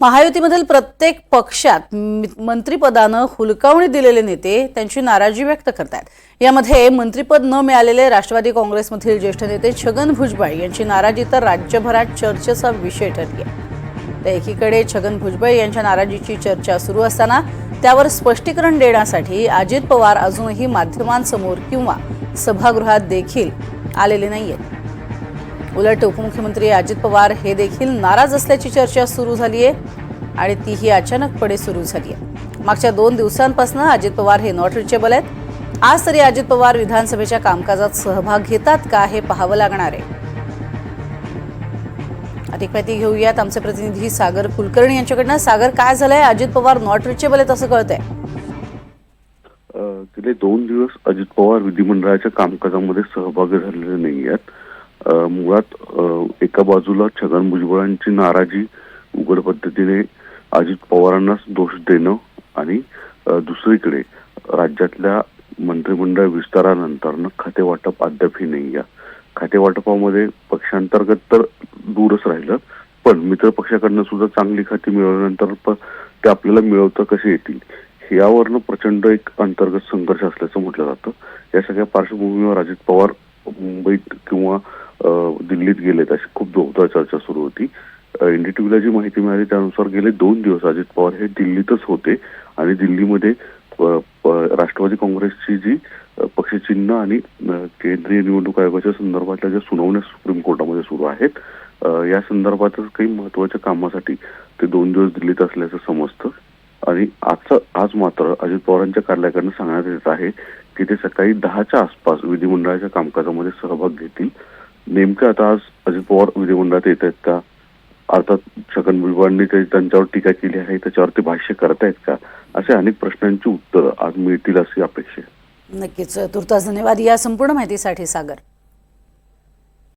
महायुतीमधील प्रत्येक पक्षात म- मंत्रिपदानं हुलकावणी दिलेले नेते त्यांची नाराजी व्यक्त करतात यामध्ये मंत्रिपद न मिळालेले राष्ट्रवादी काँग्रेसमधील ज्येष्ठ नेते छगन भुजबळ यांची नाराजी तर राज्यभरात चर्चेचा विषय ठरली आहे. तर एकीकडे छगन भुजबळ यांच्या नाराजीची चर्चा सुरू असताना त्यावर स्पष्टीकरण देण्यासाठी अजित पवार अजूनही माध्यमांसमोर किंवा सभागृहात देखील आलेले नाही आहेत उलट उपमुख्यमंत्री अजित पवार हे देखील नाराज असल्याची चर्चा सुरू झाली आहे आणि तीही अचानकपणे सुरू झाली आहे मागच्या दोन दिवसांपासून अजित पवार हे नॉट रिचेबल आहेत. आज तरी अजित पवार विधानसभेच्या कामकाजात सहभाग घेतात का हे पाहावं लागणार आहे. अधिक माहिती घेऊयात. आमचे प्रतिनिधी सागर कुलकर्णी यांच्याकडनं. सागर काय झालंय? अजित पवार नॉट रिचेबल आहेत असं कळतंय. अ, गेले दोन दिवस अजित पवार विधिमंडळाच्या कामकाजामध्ये सहभागी झालेले नाही आहेत मुळात एका बाजूला छगन भुजबळांची नाराजी उघड पद्धतीने अजित पवारांनाच दोष देणं आणि दुसरीकडे राज्यातल्या मंत्रिमंडळ विस्तारानंतर खाते वाटप अद्यापही नाही. या खाते वाटपामध्ये पक्षांतर्गत तर दूरच राहिलं पण मित्र पक्षाकडनं सुद्धा चांगली खाती मिळवल्यानंतर पण ते आपल्याला मिळवता कसे येतील? यावरनं प्रचंड एक अंतर्गत संघर्ष असल्याचं म्हटलं जातं. या सगळ्या पार्श्वभूमीवर अजित पवार मुंबईत किंवा दिल्लीत गेलेत. अशी खूप जोरदार चर्चा सुरू होती. एनडीटीव्हीला जी माहिती मिळाली त्यानुसार गेले दोन दिवस अजित पवार हे दिल्लीतच होते आणि दिल्लीमध्ये प- राष्ट्रवादी काँग्रेसची जी पक्षचिन्ह आणि केंद्रीय निवडणूक आयोगाच्या संदर्भातल्या ज्या सुनावण्या सुप्रीम कोर्टामध्ये सुरू आहेत या संदर्भातच काही महत्त्वाच्या कामासाठी ते दोन दिवस दिल्लीत असल्याचं समजतं. आणि आजचं आज मात्र अजित पवारांच्या कार्यालयाकडनं सांगण्यात येत आहे की ते सकाळी दहाच्या आसपास विधिमंडळाच्या कामकाजामध्ये सहभाग घेतील. नेमकं आता आज अजित पवार विधिमंडळात येत आहेत का? अर्थात छगन भुजबळांनी त्यांच्यावर टीका केली आहे त्याच्यावर ते भाष्य करतायत का? असे अनेक प्रश्नांची उत्तरं आज मिळतील अशी अपेक्षा आहे. नक्कीच तुर्तास धन्यवाद. या संपूर्ण माहितीसाठी सागर.